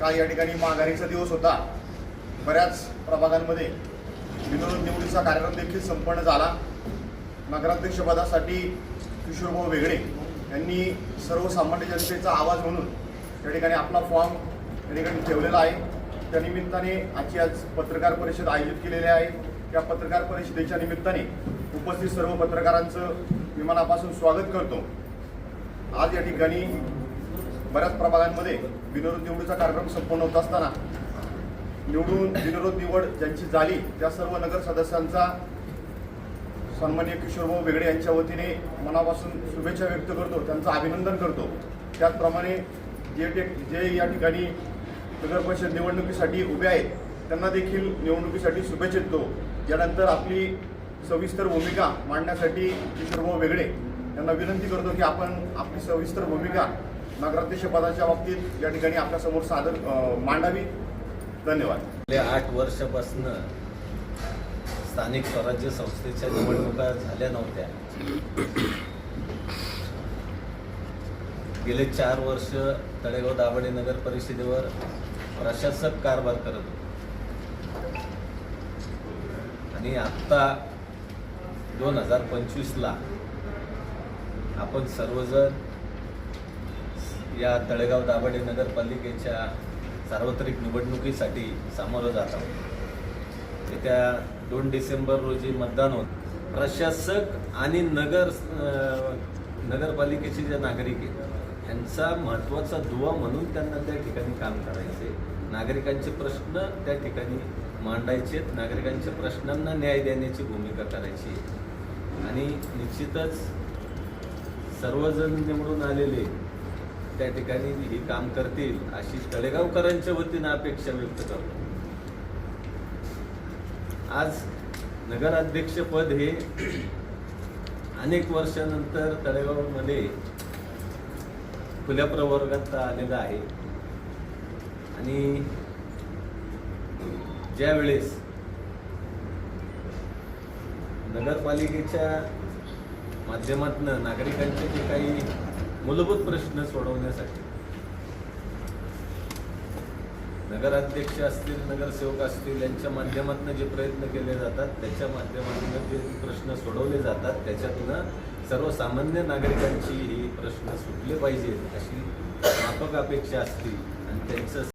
काल या ठिकाणी माघारीचा दिवस होता. बऱ्याच प्रभागांमध्ये विनोद निवडीचा कार्यक्रम देखील संपन्न झाला. नगराध्यक्षपदासाठी किशोरभाऊ वेगळे यांनी सर्वसामान्य जनतेचा आवाज म्हणून या ठिकाणी आपला फॉर्म या ठिकाणी ठेवलेला आहे. त्या निमित्ताने आजची आज पत्रकार परिषद आयोजित केलेली आहे. त्या पत्रकार परिषदेच्या निमित्ताने उपस्थित सर्व पत्रकारांचं मी मनापासून स्वागत करतो. आज या ठिकाणी बऱ्याच प्रभागांमध्ये बिनविरोध निवडीचा कार्यक्रम संपन्न होत असताना निवडून बिनविरोध निवड ज्यांची झाली त्या सर्व नगर सदस्यांचा सन्मान्य किशोरभाऊ वेगळे यांच्या वतीने मनापासून शुभेच्छा व्यक्त करतो त्यांचं अभिनंदन करतो. त्याचप्रमाणे जे टे जे या ठिकाणी नगर परिषद निवडणुकीसाठी उभे आहेत त्यांना देखील निवडणुकीसाठी शुभेच्छा देतो. यानंतर आपली सविस्तर भूमिका मांडण्यासाठी किशोरभाऊ वेगळे यांना विनंती करतो की आपण आपली सविस्तर भूमिका नगराध्यक्ष पदाच्या बाबतीत या ठिकाणी आपल्यासमोर सादर मांडावी. धन्यवाद. गेल्या आठ वर्षापासून स्थानिक स्वराज्य संस्थेच्या निवडणुका झाल्या नव्हत्या. गेले चार वर्ष तळेगाव दाभाडे नगर परिषदेवर प्रशासक कारभार करत होते. आणि आत्ता दोन हजार पंचवीसला आपण सर्वजण या तळेगाव दाभाडे नगरपालिकेच्या सार्वत्रिक निवडणुकीसाठी सामोरं जात आहोत. येत्या दोन डिसेंबर रोजी मतदान होत प्रशासक आणि नगर नगरपालिकेचे जे नागरिक आहेत यांचा महत्त्वाचा दुवा म्हणून त्यांना त्या ठिकाणी काम करायचे. नागरिकांचे प्रश्न त्या ठिकाणी मांडायचे नागरिकांच्या प्रश्नांना न्याय देण्याची भूमिका करायची आणि निश्चितच सर्वजण निवडून आलेले त्या ठिकाणी ही काम करतील अशी तळेगावकरांच्या वतीनं अपेक्षा व्यक्त करतो. आज नगराध्यक्षपद हे अनेक वर्षानंतर तळेगावमध्ये खुल्या प्रवर्गात आलेलं आहे. आणि ज्या वेळेस नगरपालिकेच्या माध्यमातून नागरिकांचे जे काही मूलभूत प्रश्न सोडवण्यासाठी. नगराध्यक्ष असतील नगरसेवक असतील यांच्या माध्यमातून जे प्रयत्न केले जातात त्याच्या माध्यमातून जे प्रश्न सोडवले जातात त्याच्यातनं सर्वसामान्य नागरिकांची ही प्रश्न सुटले पाहिजेत अशी माफक अपेक्षा असतील आणि त्यांचं